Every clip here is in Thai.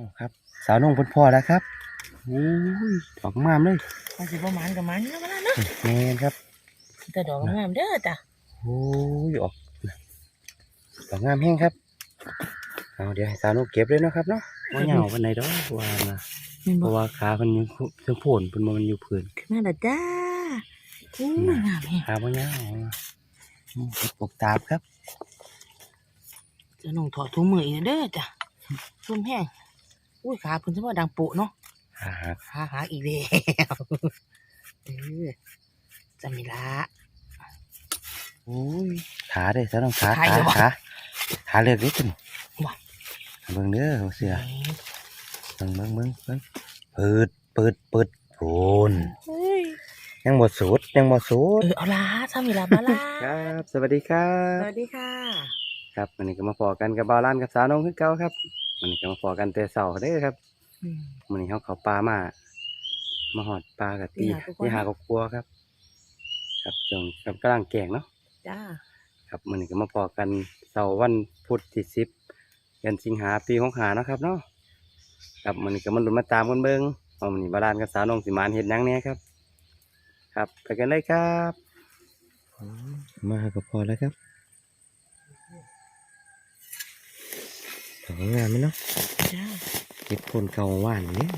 อ้ครับ สาวนงเพ่นพ่อแล้วครับโอ้ยดอกงามเลยมันสิบ่หมานกับหมันเนาะมาแล้วเนาะแมนครับ แต่ดอกงามเด้อจ้ะโอ้ยออกดอกงามแห้งครับเอาเดี๋ยวให้สาวนงเก็บเลยเนาะครับเนาะว่าเหงาวันไหนดอกว่ามาแม่นเพบ่ราะว่าขามันอยู่เชิงโผนเป็นมันอยู่พื้นขึ้นมาแล้วจ้าอู้งามแฮะขาบ่เหงาอืมเก็บปกตาบครับจะน้องถอดถุงมืออีกเด้อจ้ะซุ่มแห้ง อุ้ยขาเพิ่นสิว่าดังปุเนาะหาขาหาอีกแล้วเออจะมีละโอ้ยขาเด้อสาวนงขาขาขาอยู่บ่ขาขาเลือกนิดนึงบ่เบิ่งเด้อเสือเบิ่งเบิ่งเบิ่งเบิ่งเปิดเปิดเปิดโผนเฮ้ยยังบ่สุดยังบ่สุดเออเอาละถ้ามีละมาละครับ สวัสดีครัสบวัสดีค่ะ ครับวันนี้ก็มาพอกันกับบ่าวล้านกับสาวน้องคือเก่าครับ วันนี้ก็มาพอกันแต่เช้าเด้อครับอืมวันนี้เฮาเข้าป่ามา มาหอดปลากะตีตีหาก็กลัวที่หาก็กลัวครับ ครับจงกับกำลังแกงเนาะ จ้า ครับวันนี้ก็มาพอกันเสาร์วันพุธที่10เดือนสิงหาปี65เนาะครับเนาะครับวันนี้ก็มาลุ้นมาตามกันเบิ่งว่าวันนี้บ่าวล้านกับสาวน้องสิมานเฮ็ดหยังแหน่ครับ ครับไปกันเลยครับ มาก็พอแล้วครับ ดอกงามไหมเนาะจ้าเก็บคนเก่าว่านเนี่ย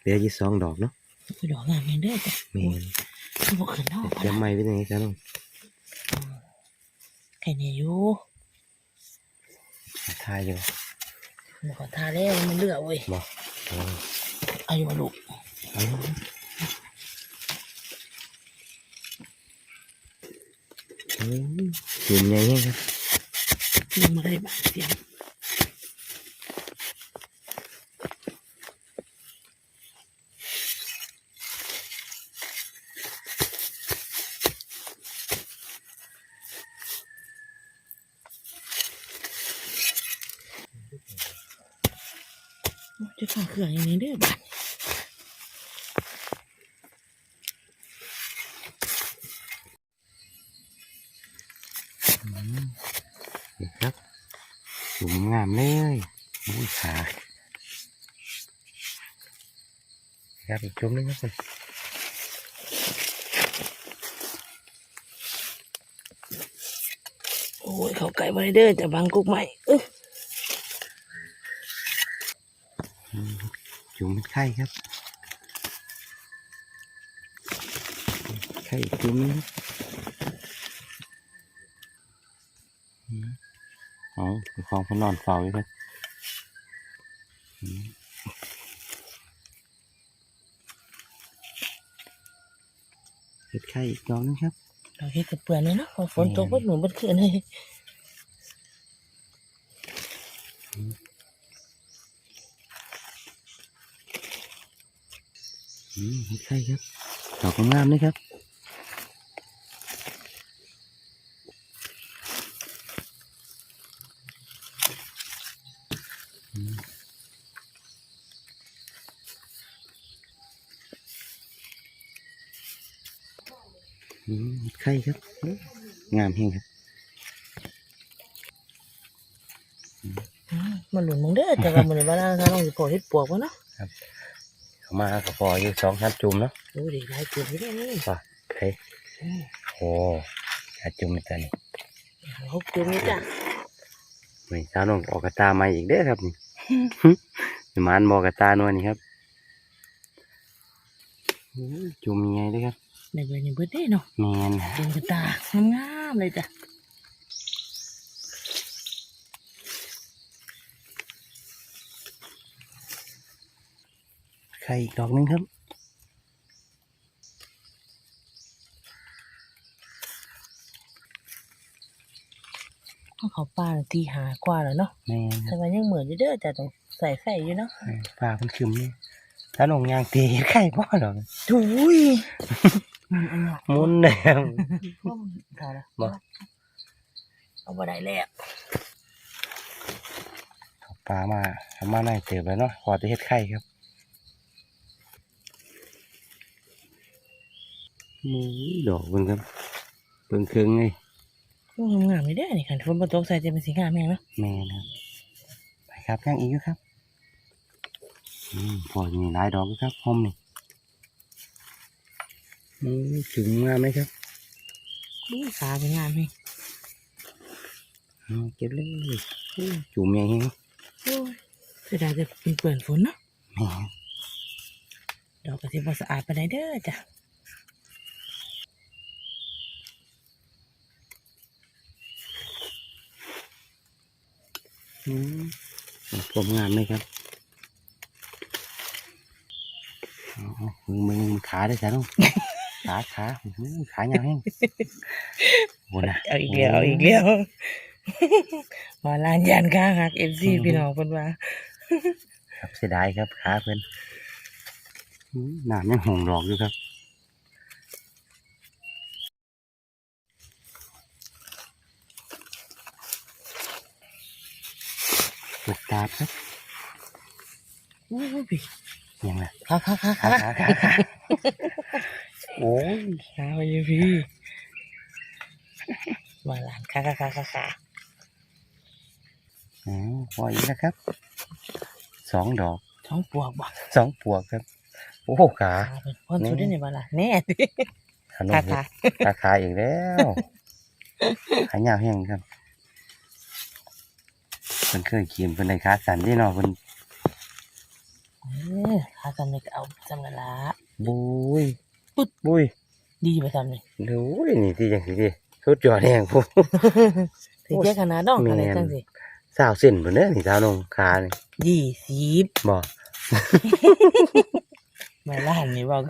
เหลือยี่สองดอกเนาะอุ้ยดอกงามแฮงเด้อจ้ะเมนมันบ่ขึ้นเนาะจะไม่เป็นยังไงครับน้องแค่นี้อยู่ทายอยู่บ่ขอทาแล้วมันเหลือเว้ยบอกเอาอายุลูกเอาเฮ้ยจุ่มใหญ่เนี่ยครับยังบ่ได้บาดเสียงจะ ข้าเครื่องอย่างนี้เด้อบาดนี่ครับจุ่มงามเลยอุ้ยขาครับอีกจุ่มหนึงครับผมโอ้ยเขาไก่มาเด้อจะบังกุกใหม่เออ จุ่มเป็นไข่ครับไข่อีกจุ่มหนึงครับอืมเอาเป็นของเพนนอนเฝ้าอยู่ครับอืมเห็ดไข่อีกดอกหนึงครับเราเฮ็ดกับเปื่อนเลยเนาะพอฝนตกก็หนูมันขึ้นเลย อืมเห็ดไข่ครับดอกงามๆเลยครับอืมอืมเห็ดไข่ครับเอ้ยงามเฮงครับอืมมันหลุนมึงเด้อแต่ว่ามันบ้านเราต้องสิพอเฮ็ดปวกวะเนาะเขา มากับพออยู่สองสามจุ่มเนาะโอ้ดีหลายจุดอยู่เด้อนี่ป่ะเฮ้ยโอ้หาจุ่มอีกแล้วนี่หกจุดนี่จ้ะนี่สาวน้องออกกระตามาอีกเด้อครับนี่หมานบอกกระตาหน่วยนี่ครับอู้จุ่มยังไงเด้อครับในเวรยังเบิดได้เนาะแมนจุดกระตางามๆเลยจ้ะ ข่อีกดอกหนึงครับ เขาป่าตีหากว่าแล้วเนาะแมนคแต่รับว่ายังเหมือนอยู่เด้อจ้ะต้องใส่ไฟอยู่เนาะแม่นปลาเพิ่นคืมนี่สาวน้องยางตีไข่พ่อดอกถุยมันอันเนี้ยหมุนแล้วก็มันพอแล้วบ่ เอาบ่ได้แล้วปลามาทำมาในเติบแล้วเนาะพอจะเฮ็ดไข่ครับ มูดอกเบิ่งครับเบิ่งเครื่องเลยงามๆเลยเด้อนี่คันฝนบ่ตกใส่จะเป็นสีงามแม่งเนาะแม่นครับไปครับย่างอีกอยู่ครับอืมพอมีหลายดอกอยู่ครับหอมนี่อืมถึงงามไหมครับอุ้ยขาเป็นงามพี่เอาเก็บเลยอู้จุ่มยังไงโอ้ยเสียดายจะเป็นเปื่อนฝนเนาะแหม่ดอกกระสิบสะอาดไปไหนใดเด้อจ้ะ ผมงามไหมครับเอามึงมึงขาได้จ้ะน้องขาขาอื้อหือขายาวแห้งโอ้นะเอาอีกแล้วเอาอีกแล้วมาลานยานค้าหักเอฟซีพี่น้องเพิ่นว่าครับเสียดายครับขาเพิ่นอื้อน้ำยังหงดอกอยู่ครับ เปิดตาครับโอ้ยพี่ยังไงขาขาขาขาขาขาขาขาโอ้ยขาไปอยู่พี่มาลานขาขาขาขาขาอ๋อพออีกแล้วครับ สองดอกท้องปวกบ่สองปวกครับ โอ้โหขาขาเป็นพ่นสุดได้ในบ้านล่ะแน่ดิขนมขาเห็ขาดขาขาอีกแล้วขายาวแห้งครับ เพิ่นเคยขีมเพิ่นในขาสั่นที่เนาะเพิ่นเออขาจำเลยก็เอาจำกันละบุยปึ๊ดบุยดีไปทำเลยดูนี่ที่จังสิดิสุดยอดแห้งพวกถือแค่ขนาดน้องอะไรแม่นจังสิสาวเส้นเพิ่นเด้อนี่สาวนงขานี่ยี่สิบบ่ไม่ละหันนี่บอก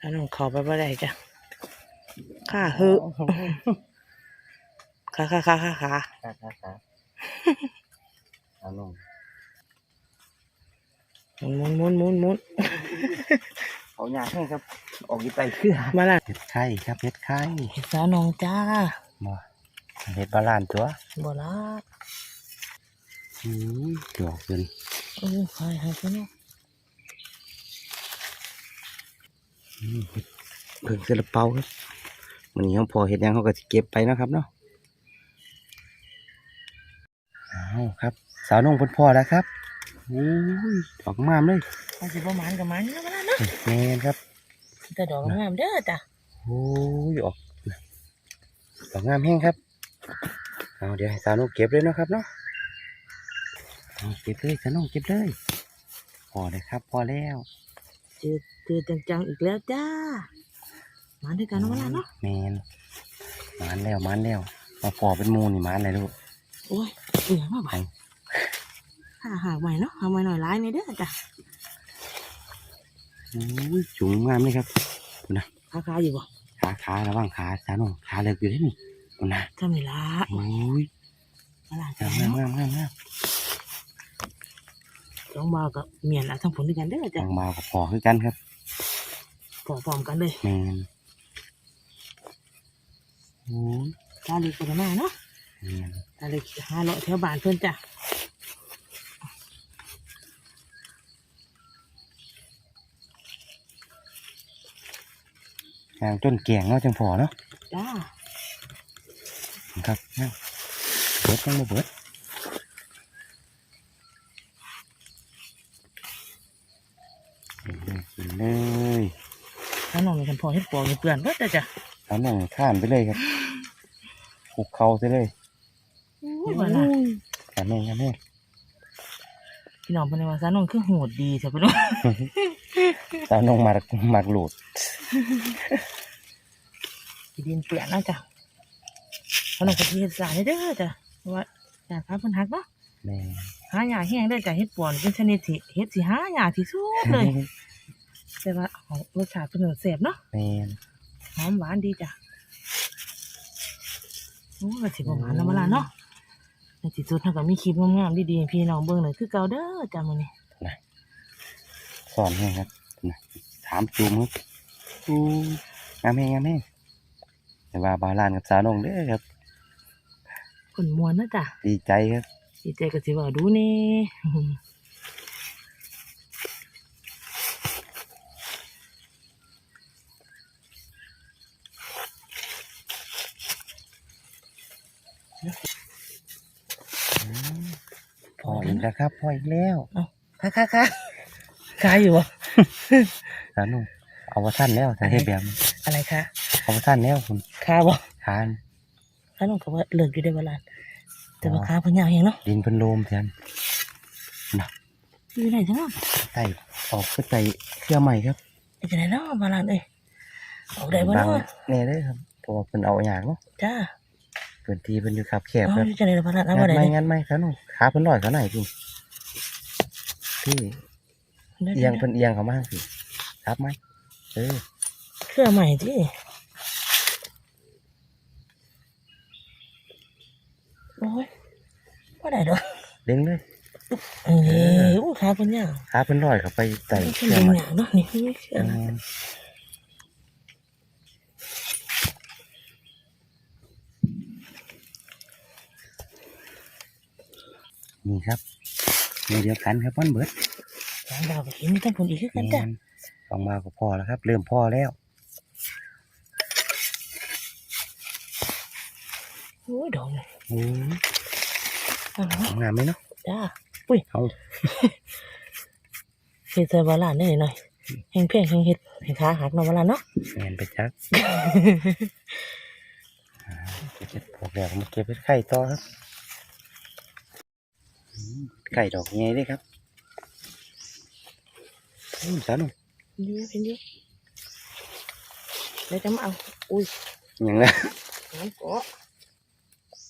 ถ้าน้องขอไปบ่ได้จ้ะข้าเฮ้อ ขาขาขาขาขาขาขาขาสาวนงหมุนหมุนหมุนหมุนเอาหยาแห้ครับ ออกอยู่ไปคือมาละเห็ดไข่ครับเห็ดไข่เห็ดสาวนองจ้าบ่เห็ดบาลานตัวบ่ละอืมดอกเป็นเออหายหายไปเนาะเพิ่งเสลาเปาครับวันนี้เขาพอเห็ดยังเขาก็จะเก็บไปนะครับเนาะ เอาครับ สาวนงเพ่นพ่อแล้วครับอุ้ยดอกงามเลยมาสิประมาณกับมันนะมาละเนาะแม่นครับแต่ดอกงามเด้อจ้ะโอ้ยออกดอกงามแห้งครับเอาเดี๋ยวให้สาวนงเก็บเลยเนาะครับเนาะเอาเก็บเลยสาวนงเก็บเลยพอเลยครับพอแล้วเจอเจอจังๆอีกแล้วจ้ามาด้วยกันเนาะมาละเนาะแมนมันแล้วมันแล้วมาพอเป็นหมูนี่มันเลยลูกโอ้ย เบื่อมากไปหาหาใหม่เนาะหาใหม่หน่อยร้ายในเด้อจ้ะโอ้ยจุงงามเลยครับขาขาอยู่บ่ขาขาระวังขาสาวนงขาเลิกอยู่ที่นี่เอานะทำนี่ละโอ้ยมาละงาจ้ะมงามงามงามงามสองบาวกับเมียนละทั้งผลด้วยกันเด้อจัจ้ะงมากับพอคือกันครับพร้อมๆกันเลยแมนโอ้ยตาเล็กกันมาเนาะ แมนตาเล็กหาเลาะแถวบ้านเพิ่นจ้ะงามต้นแกงเนาะจังพอเนาะจ้าครับงามเบิดต้องมาเบิดกินเลยกินเลยถ้าน้องมีกันพอเฮ็ดปอกนี่เปื่อนเบิดเด้อจ้ะสาวนงข้ามไปเลยครับหุกเข่าไปเลยโอ้ยว่าล่ะแม่แม่แม่แม่พี่น้องเพิ่นว่าซะน้องคือโหดดีซะเพิ่นว่าสาวนงหมากหมากหลุดสิดินเปื่อนเนาะจ้ะเพราะน้องก็สิเฮ็ดสร้างให้เด้อจ้ะเพราะว่าอยากหาเพิ่นฮักเนาะแม่หาหญ้าแห้งได้จ้ะเฮ็ดปอนเป็นชนิดที่เฮ็ดสิหาหญ้าที่สุดเลย แต่ว่าเอารสชาติเป็นแซ่บเนาะแม่หอมหวานดีจ้ะโอ้ก็สิประมาณนั้นมาละเนาะ ในที่สุดเราก็มีคลิปงามๆดีๆให้พี่น้องเบิ่งเลยคือเก่าเด้อจ้ะมื้อนี้สอนให้ครับนะถามจูมครับอู้งามแม่งามแม่แต่ว่าบาลานกับสาวนงเด้อครับคนมวนเนาะจ้ะดีใจครับดีใจก็สิว่าดูแนี่ อีกแล้วครับพ่ออีกแล้วค่ะค่ะค่ะคาอยู่บ่สานุ่มเอาว่าท่านแล้วแต่เฮ็ดแบบนี้อะไรคะเอาว่าท่านแล้วคุณคาบ่ทานข้าน้องก็ว่าเลิกอยู่ได้เวลาแต่ว่าคาเพิ่นยาวแฮงเนาะดินเป็นโลมแทนอยู่ไหนจังเนาะไต่ออกก็ไต่เครือใหม่ครับอยู่ไหนเนาะบาลานเอ้ยเอาได้บ่บางเนาะแน่เลยครับเพราะว่าเป็นเอาอย่างเนาะจ้า พื้นที่เป็นอยู่ครับแคบเอาครับอยู่จังได๋บาลานเอางับ่ดได้ไม่เลยงัดไม่ครับนุ่มขาเพิ่นลอยเขาไหนพี่พี่เอียงเพิ่นเอียงเขามาสิครับไหมเออเครื่องใหม่ที่โอ้ยบ่ได้ดอกเด้งเลยเอ้ยอู้ขาเพิ่นยาวขาเพิ่นลอยเขาไปไต่นี่เคเพิ่นรือดึงใหม่หยาวเนาะนี่นี่เครื่อง นี่ครับในเดียวกันครับมันเบิดยางดาวก็เห็นมีทั้งคนอีกคือกันจ้ะออกมาก็พอแล้วครับ เริ่มพอแล้วโอ้ยดอกนี่โอ้ยเอาเนาะงามไหมเนาะจ้าอุ้ยเอาเฮ็ดใส่บาลานได้หน่อยแห้งเพียงแห้งเฮ็ดให้ขาหักเนาะบาลานเนาะแมนไปจักอ่าเก็บพวกแล้วมาเก็บเป็นไข่ต่อครับอืม ไก่ดอกใหญ่เลยครับอืมสานุอยู่เห็นอยู่แล้วจะมาเอาอุ้ยอย่างนั้นน้ำเกาะ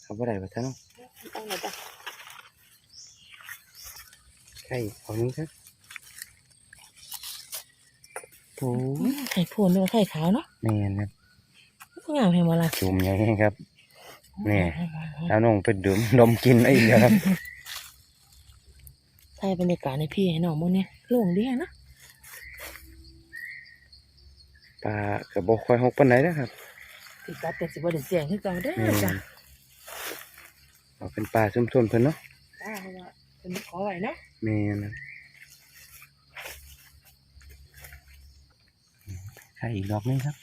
เอาไปไหนวะสานุเอาหน่อยจ้ะไข่เอานี้ครับโอ้ยไข่พวนด้วยไข่ขาวเนาะแมนครับงามแห่งบาลานจุ่มอย่างนี้ครับแน่สานุไปดื่มนมกินไอ้เดียวครับ ถ่ายบรรยากาศในพี่ให้น้องมื้อนี้โล่งดีอะนะปลากระบอกคอยหกปันไหนนะครับติดตัดเป็นสิบ่ได้เสียงคือเก่าเด้แม่อนจ้ะเอาเป็นปลาซุ่มๆเพิ่นเนาะจ้าเพราะว่าเป็นขอไว้เนาะแม่นครับใช่อีกดอกหนึงครับ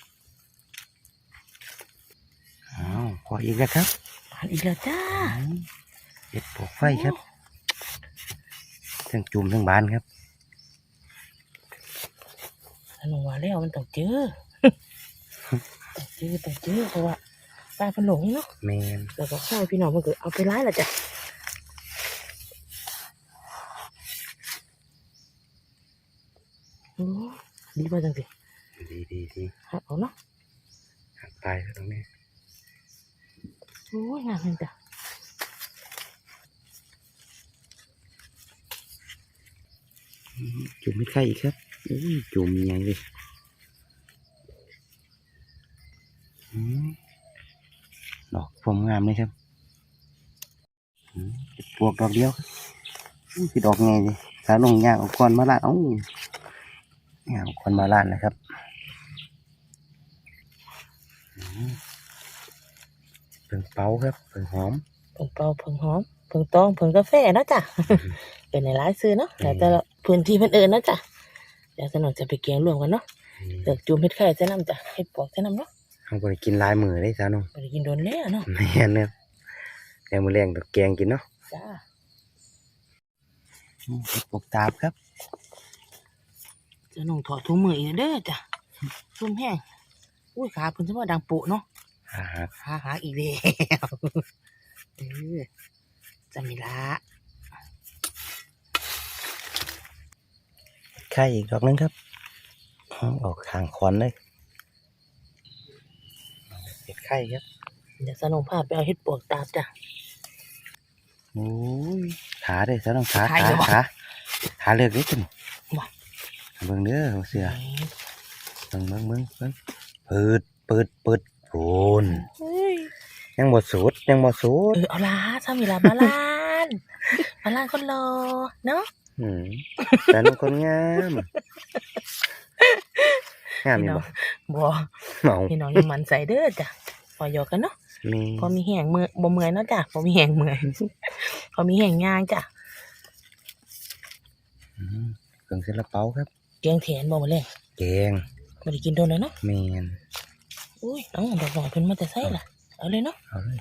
อ้าวพออีกแล้วครับผ่านอีกแล้วจ้าอืมเห็ดปลวกไฟครับ ทั้งจุ่มทั้งบานครับถ้าลงว่าแล้วมันต้องเจอต้องเจอต้องเจอเพราะว่าปลาเป็นหลงเนาะแมนแล้วก็ข้าวพี่น้องมันก็เอาไปร้ายละจ้ะโอ้ดีป่ะจังสิดีดีดีหักเอาเนาะหักตายตรงนี้โอ้ยงามเลยจ้ะ อืม จุ่มไม่ไข่อีกครับอุ้ยจุ่มใหญ่เลยอืมดอกผมงามเลยครับอืมเห็ดปลวกดอกเดียวครับอุ้ยคือดอกไงเลยสาลงยางเอาก้อนมาลาดเอ้ายางเอาก้อนมาลาดนะครับอืมเพิ่งเป่าครับเพิ่งหอมเพิ่งเป่าเพิ่งหอมเพิ่งตองเพิ่งกาแฟเนาะจ้ะเป็นในร้านซื้อเนาะแต่แต่ละ พื้นที่เพิ่นเอิญนาะจ้ะเดี๋ยวสนองจะไปเกียงรวมกันเนาะเลือกจูมเฮ็ดไข่ใส่น้ำจ้ะเฮ็ดปอกใส่น้ำเนาะเอาไปกินหลายมือได้สาลงบ่ได้กินโดนแล้วเนาะแม่นเนี่ยแกงมือแรงตกแกงกินเนาะจ้าอืมเห็ดปลวกตาบครับจะน้องถอดถุงมืออีกเด้อจ้ะซุ่มแห้งอุ้ยขาเพิ่นสิว่าดังปุเนาะอ่าขาหักอีกแล้วเออจะมีละ ข่อีกดอกนึงครับเอาออกข้างคอนเลยเห็ดไข่ครับ เดี๋ยวสนองพาไปเอาเฮ็ดปวกตาบจ้ะโอ้ยขาเลยซะต้องขาขาขาอยู่วะขาขาเลือกนิดนึงว่ะเบิ่งเด้อเสือเบิ่งเบิ่งเบิ่งเบิ่งเปิดเปิดเปิดโอนเฮ้ยยังบ่สุดยังบ่สุดเออเอาละถ้ามีละบาลานบาลานคนรอเนาะ อืมแต่น้องคนงามงามอยู่บ่บ่เมาพี่น้องยังมันใส่เด้อจ้ะพอหยอกกันเนาะมีพอมีแหงมือบ่เมื่อยเนาะจ้ะพอมีแหงเมื่อยพอมีแหงย่างจ้ะอืมเครื่องเสลาเปาครับเกียงแถนบ่มาเลยแกงบ่ได้กินโดนแล้วเนาะแมนอุ้ยน้องดอกหน่อยเพิ่นมาแต่ไสล่ะเอาเลยเนาะเอาเลย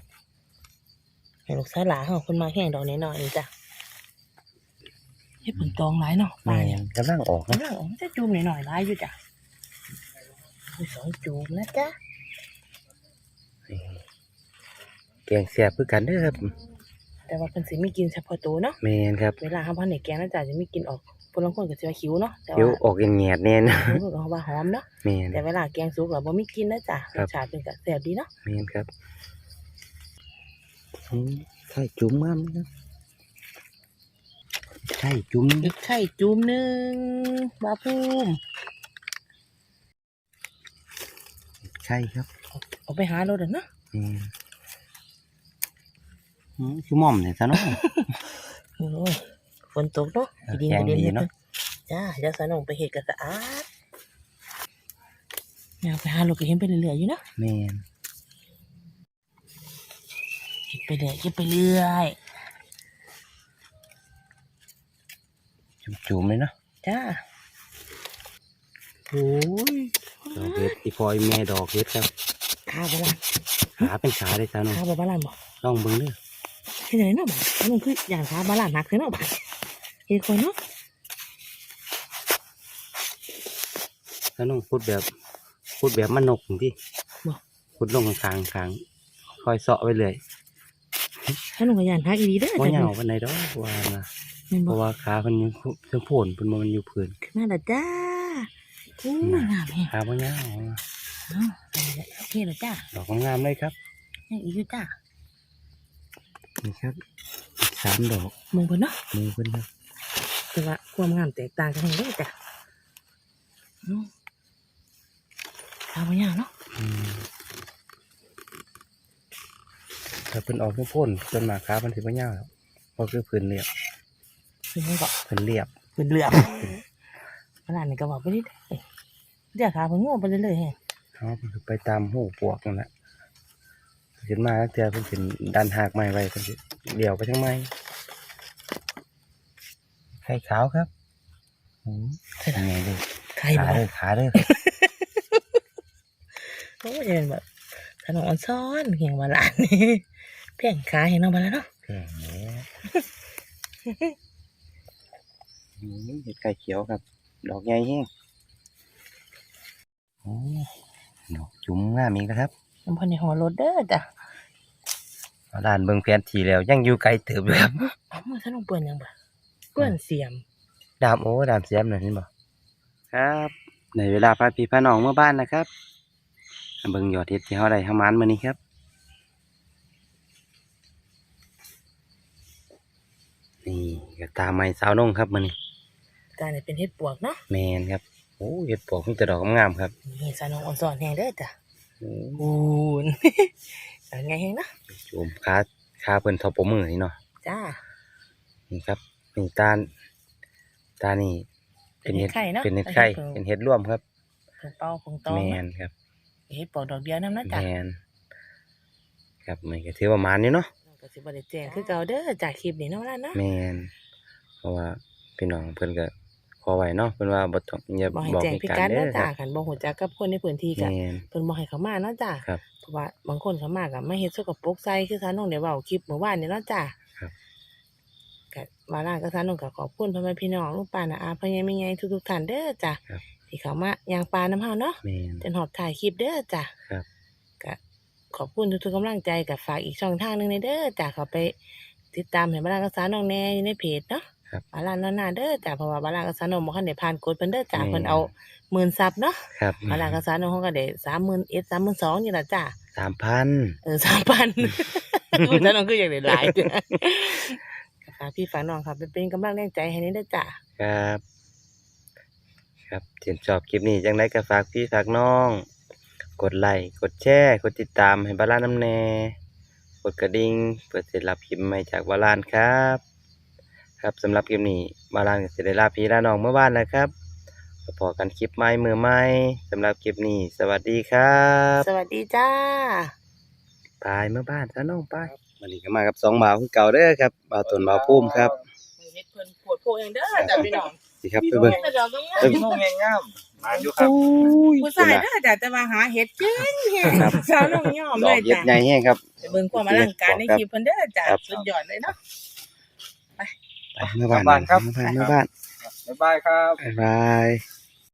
ให้ลูกสาวหลานเฮาเพิ่นมาแข่งดอกน้อยๆนี่จ้ะ เฮ็ดผลตองหลายเนาะปแมลาเนี่ยนกำลังออกนะกำลังออกจะจูมหน่อยๆหลายอยู่จ้ะมีสองจูมนะจ๊ะนี่แกงแซ่บคือกันเด้อครับแต่ว่าเพิ่นสิมีกินเฉพาะตัวเนาะแมนครับเวลาเฮาพันในแกงนะจ๊ะจะมีกินออกคนลางคนก็สิว่าคิ้วเนาะแต่เดี๋ยวว่าออกแงดๆแน่นะเพิ่นก็ว่าหอมเนาะแมนแต่เวลาแกงสุกแล้วบ่มีกลินนะจ๊ะครัรบสชาติเป็นก็แซ่บดีเนาะ แมนครับอืมไข่จุ่มมากครับ ไข่จุ่มอีกไข่จูมหนึงบาภูมิไข่ครับ เอาไปหารถอะเนาะแมนอืมคือหม่อมเลยซะเนาะโอ้ยฝนตกเนาะเออดินแกงกระเด็นดีนิดเนาะนึงจ้าเดี๋ยวสนองไปเฮ็ดก็สะอาดอยากไปหารถก็เห็นไปเรื่อยๆอยู่เนาะแมนเฮ็ดไปเรื่อยเฮ็ดไปเรื่อย จุ่มๆเลยเนาะจ้าโอ้ยดอกเห็ดอีพอยแม่ดอกเห็ดครับข้าวบาลานขาเป็นขาเลยจ้าเนาะข้าวบาลานบ่ลองเบิ่งเด้อเฮ็ดจังไดเนาะบ่ามันคืออย่างข้าวบาลานหนักเลยเนาะบ่าเฮ็ดคนเนาะถ้าน้องพูดแบบพูดแบบมันนกที่บ่พูดลงกลางๆกลางคอยเสาะไปเลยถ้าหนูก็ย่านหาอีหลีเด้อว่าจ้ะเหงาวันไหนดอกว่านะแม่นเพบ่ราะว่าขาเพิ่นยังเพิ่งโผล่เพิ่นบ่มันอยู่พื้นขึ้นมาแล้วจ้าอู้งามแฮะขาบ่เหงาเอ้าเอาละโอเคแล้วจ้าดอกงามๆเลยครับยังอีกอยู่จ้านี่ครับอีกสามดอกมึงเพิ่นเนาะมือเพิ่นครับแต่ว่าความงามแตกต่างกันเด้อจ้ะอืมข้าวบ่ยากเนาะอืมถ้าเพิ่นออกเพิ่งโพ่นจนมาขาเพิ่นสิบ่เหงาแล้วเพราะคือพื้นเรียบ คือมันก็เพิ่นเรียบเป็นเรื่องขนาดนี้ก็บอกไปนิดเอ้ยเดี๋ยวขาเพิ่นง่วงไปเรื่อยๆแฮะเนาะเพิ่นก็ไปตามหูปวกนั่นแหละขึ้นมาแล้วเทื่อเพิ่นสิดันหากไม้ไว้เพิ่นสิเดี่ยวไปทางไม้ไข่ขาวครับอืมยังไงเด้อใครขาบอกเด้อขาเด้อโอ้ยจะเป็นแบบขนมอ่อนซ้อนเหี่ยงมาลานนี่เพียงขาเห็นน้องมาแล้วเนาะแก่แหน่อืม เห็ดไข่เขียวครับ ดอกใหญ่แห้งโอ้ดอกจุ๋มงามอีกนะครับน้ำพันในหัวรถเด้อจ้ะเอาด้านเบิ่งแผนที่แล้ว ยังอยู่ไกลเติบเลยครับเอามือฉันลงเปื่อนยังบ่เปื่อนเสียม ดามโอ้ดามเสียมหน่อยนี่บ่ครับ ในเวลาพาพี่พาน้องเมื่อบ้านนะครับมาเบิ่งยอดเห็ดที่เฮาได้ทำมันมื้อนี้ครับนี่ก็ตามไม้สาวนงครับมื้อนี้ จานนี้เป็นเห็ดปวกเนาะแมนครับโอ้เห็ดปลวกมีแต่ดอกงามๆครับนี่สานองอ่อนซ้อนแห้งเด้อจ้ะโอ้อูนเป็นไงแห้งเนาะจุ่มขาขาเพิ่นเทอปมือนี่เนาะจ้านี่ครับนี่ตาลตานี่เป็นเห็ดไข่เนาะเป็นเห็ดไข่เป็นเห็ดร่วมครับผงเป่าผงตองแมเนาะนครับเห็ดปวกดอกเดียวน้ำนะแมจ้ะนครับมันก็ถือว่าหมานอยู่เนาะก็สิบ่ได้แจ้งคือเก่าเด้อจากคลิปนี้เนาะล่ะเนาะแมนเพราะว่าพี่น้องเพิ่นก็ข อไว้เนาะเพิ่นว่าบ่ต้องอย่าบ่ให้บอกแจ้งให้พิกันกัดเด้เด้ออคจ้ารับคันบ่ฮู้จักกับคนในพื้นที่แมก็นเพิ่นบ่ให้เขามาเนาะจ้าครับ เพราะว่าบางคนเขามาก็ไม่เฮ็ดสกปรกใส่คือซาน้องได้เว้าคลิปเมื่อวานนี่เนาะจ้าครับ ก็ว่าล่างก็ซาน้องก็ขอบคุณพ่อแม่พี่น้องลูกป้าน้าอาพ่อใหญ่แม่ใหญ่ทุกๆท่านเด้อจ้าครับ ที่เขามายางปลาน้ำเฮาเนาะ แมนจนหอดถ่ายคลิปเด้อจ้าครับ ก็ขอบคุณทุกๆกำลังใจกับฝากอีกช่องทางหนึงในเด้อจ้าเขาไปติดตามให้บ้านก็ซาน้องแน่อยู่ในเพจเนาะ ครับบ้านลานนอนนาเด้อจ้าเพราะว่าบ้านลานก็ซาน้องบ่คันได้ผ่านกฎเพิ่นเด้อจ้าแม่นเพิ่นเอาหมื่นซับเนาะครับบ้านลานก็ซาน้องเขาก็ได้30,000เอ็ด32,000นี่ล่ะจ้า3,000เออสามพันคุณท่านน้องคืออย่างหลายๆจ้ะฝากพี่ฝากน้องครับไปเป็นกำลังแรงใจให้นี่ด้วยจ้ะครับ ครับถ้าชอบคลิปนี้จังไดก็ฝากพี่ฝากน้อง กดไลค์กดแชร์กดติดตามให้บาลานน้ำแน่กดกระดิ่งเพื่อจะรับคลิปใหม่จากบาลานครับ ครับสำหรับคลิปนี้บาลานก็จะได้ลาพี่ลาน้องเมื่อวานแล้วครับพอกันคลิปใหม่มือใหม่สำหรับคลิปนี้ สวัสดีครับสวัสดีจ้าปายเมื่อบ้านซะน้องปายวันนี้ก็มากับสองบ่าวคือเก่าเด้อครับบ่าวตนบ่าวพุ่มครับเฮ็ดเพิ่นปวดโพเองเด้อจ้ะพี่น้องสิครับไปเบิ่งเฮ็ดดอกงามเบิ่งน้องแงงามมาอยู่ครับผู้ชายเด้อจ้ะแต่ว่าหาเฮ็ดเก่งแฮะครับสาวน้องยอมดเลอกยเย็ดจ้ะใหญ่แห้งครับไปเบิ่งความอลังการในคลิปเพิ่นเด้อจ้ะครับสุดยอดเลยเนาะไปไป เมื่อบ้านกลับบ้านครับเมื่อบ้านเมื่อบ้านบ๊ายบายครับ บ๊ายบาย